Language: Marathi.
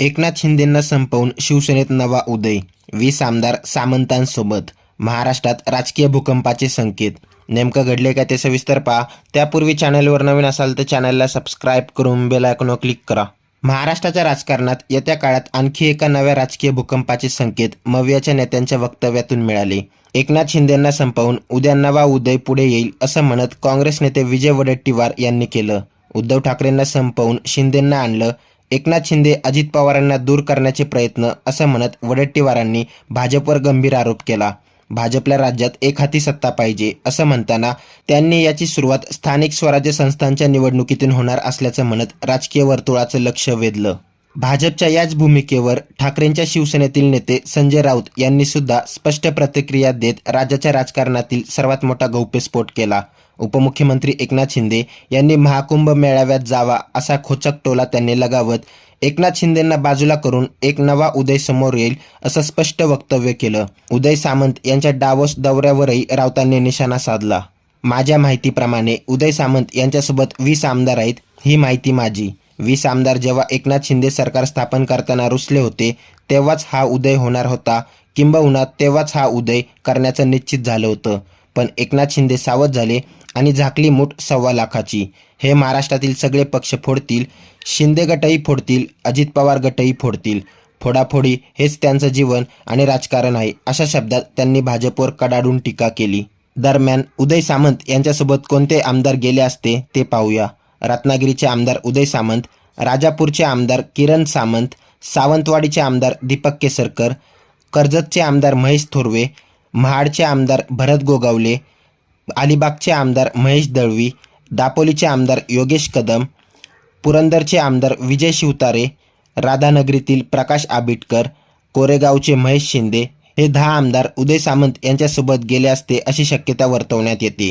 एकनाथ शिंदेंना संपवून शिवसेनेत नवा उदय वीस आमदार सामंतांसोबत. महाराष्ट्रात राजकीय भूकंपाचे संकेत. नेमकं घडले का ते सविस्तर पहा. त्यापूर्वी चॅनलवर नवीन असाल तर चॅनलला सबस्क्राईब करून बेल आयकॉनवर क्लिक करा. महाराष्ट्राच्या राजकारणात येत्या काळात आणखी एका नव्या राजकीय भूकंपाचे संकेत मव्याच्या नेत्यांच्या वक्तव्यातून मिळाले. एकनाथ शिंदेंना संपवून उद्या नवा उदय पुढे येईल असं म्हणत काँग्रेस नेते विजय वडेट्टीवार यांनी केलं. उद्धव ठाकरेंना संपवून शिंदेंना आणलं. एकनाथ शिंदे अजित पवारांना दूर करण्याचे प्रयत्न असं म्हणत वडेट्टीवारांनी भाजपवर गंभीर आरोप केला. भाजपला राज्यात एक हाती सत्ता पाहिजे असं म्हणताना त्यांनी याची सुरुवात स्थानिक स्वराज्य संस्थांच्या निवडणुकीतून होणार असल्याचं म्हणत राजकीय वर्तुळाचं लक्ष वेधलं. भाजपच्या याच भूमिकेवर ठाकरेंच्या शिवसेनेतील नेते संजय राऊत यांनी सुद्धा स्पष्ट प्रतिक्रिया देत राज्याच्या राजकारणातील सर्वात मोठा गौप्यस्फोट केला. उपमुख्यमंत्री एकनाथ शिंदे यांनी महाकुंभ मेळाव्यात जावा असा खोचक टोला त्यांनी लगावत एकनाथ शिंदेंना बाजूला करून एक नवा उदय समोर येईल असं स्पष्ट वक्तव्य केलं. उदय सामंत यांच्या डावोस दौऱ्यावरही राऊतांनी निशाणा साधला. माझ्या माहितीप्रमाणे उदय सामंत यांच्यासोबत वीस आमदार आहेत ही माहिती माझी. वीस आमदार जेव्हा एकनाथ शिंदे सरकार स्थापन करताना रुसले होते तेव्हाच हा उदय होणार होता. किंबहुना तेव्हाच हा उदय करण्याचं निश्चित झालं होतं. पण एकनाथ शिंदे सावध झाले आणि झाकली मूठ सव्वा लाखाची. हे महाराष्ट्रातील सगळे पक्ष फोडतील शिंदे गटही फोडतील अजित पवार गटही फोडतील. फोडाफोडी हेच त्यांचं जीवन आणि राजकारण आहे अशा शब्दात त्यांनी भाजपवर कडाडून टीका केली. दरम्यान उदय सामंत यांच्यासोबत कोणते आमदार गेले असते ते पाहूया. रत्नागिरीचे आमदार उदय सामंत राजापूरचे आमदार किरण सामंत सावंतवाडीचे आमदार दीपक केसरकर कर्जतचे आमदार महेश थोरवे महाडचे आमदार भरत गोगावले अलिबागचे आमदार महेश दळवी दापोलीचे आमदार योगेश कदम पुरंदरचे आमदार विजय शिवतारे राधानगरीतील प्रकाश आबिटकर कोरेगावचे महेश शिंदे हे दहा आमदार उदय सामंत यांच्यासोबत गेले असते अशी शक्यता वर्तवण्यात येते.